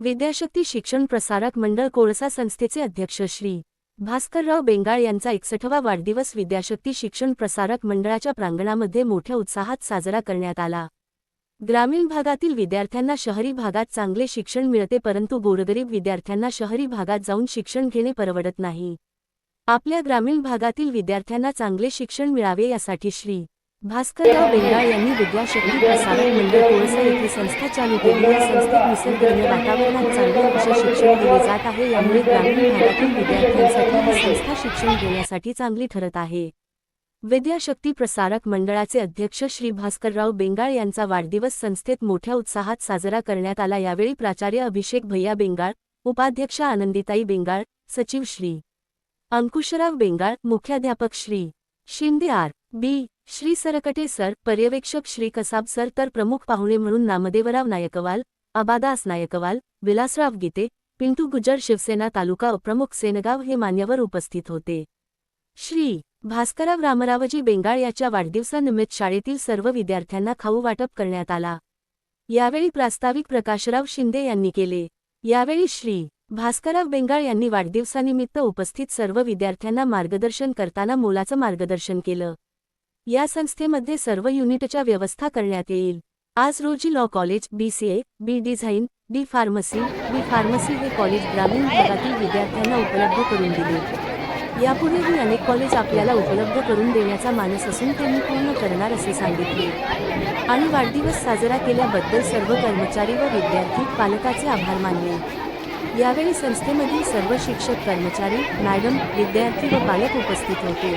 विद्याशक्ती शिक्षण प्रसारक मंडळ कोळसा संस्थेचे अध्यक्ष श्री. भास्करराव बेंगाळ यांचा एकसठवा वाढदिवस विद्याशक्ती शिक्षण प्रसारक मंडळाच्या प्रांगणामध्ये मोठ्या उत्साहात साजरा करण्यात आला. ग्रामीण भागातील विद्यार्थ्यांना शहरी भागात चांगले शिक्षण मिळते परंतु गोरगरीब विद्यार्थ्यांना शहरी भागात जाऊन शिक्षण घेणे परवडत नाही. आपल्या ग्रामीण भागातील विद्यार्थ्यांना चांगले शिक्षण मिळावे यासाठी श्री. भास्करराव बेंगाळ यांनी विद्याशक्ती प्रसारक मंडळ कोळसा येथे संस्था चालू केली. या संस्थेत निसर्गरम्य वातावरणात चांगले असे शिक्षण दिले जात आहे. यामुळे ग्रामीण भागातील विद्यार्थ्यांसाठी ही संस्था शिक्षण घेण्यासाठी चांगली ठरत आहे. विद्याशक्ती प्रसारक मंडळाचे अध्यक्ष श्री भास्करराव बेंगाळ यांचा वाढदिवस संस्थेत मोठ्या उत्साहात साजरा करण्यात आला. यावेळी प्राचार्य अभिषेक भैया बेंगाळ उपाध्यक्ष आनंदिताई बेंगाळ सचिव श्री अंकुशराव बेंगाळ मुख्याध्यापक Shri Shinde R. B. Shri Sarkate sir पर्यवेक्षक श्री कसाब सर तर प्रमुख पाहुणे म्हणून नामदेवराव नायकवाल अबादास नायकवाल विलासराव गीते पिंटू गुजर शिवसेना तालुका उपप्रमुख सेनगाव हे मान्यवर उपस्थित होते. श्री भास्करराव रामरावजी बेंगाळ याच्या वाढदिवसानिमित्त शाळेतील सर्व विद्यार्थ्यांना खाऊ वाटप करण्यात आला. यावेळी प्रास्ताविक प्रकाशराव शिंदे यांनी केले. यावेळी श्री भास्करराव बेंगाळ यांनी वाढदिवसानिमित्त उपस्थित सर्व विद्यार्थ्यांना मार्गदर्शन करताना मोलाचं मार्गदर्शन केलं. या संस्थेमध्ये सर्व युनिटच्या व्यवस्था करण्यात येईल. आज रोजी law college B C A B design D pharmacy B pharmacy हे कॉलेज ग्रामीण भागातील विद्यार्थ्यांना उपलब्ध करून दिले. यापुढेही अनेक कॉलेज आपल्याला उपलब्ध करून देण्याचा मानस असून ते मी पूर्ण करणार असे सांगितले. आणि वाढदिवस साजरा केल्याबद्दल सर्व कर्मचारी व विद्यार्थी पालकाचे आभार मानले. यावेळी संस्थेमधील सर्व शिक्षक कर्मचारी मॅडम विद्यार्थी व पालक उपस्थित होते.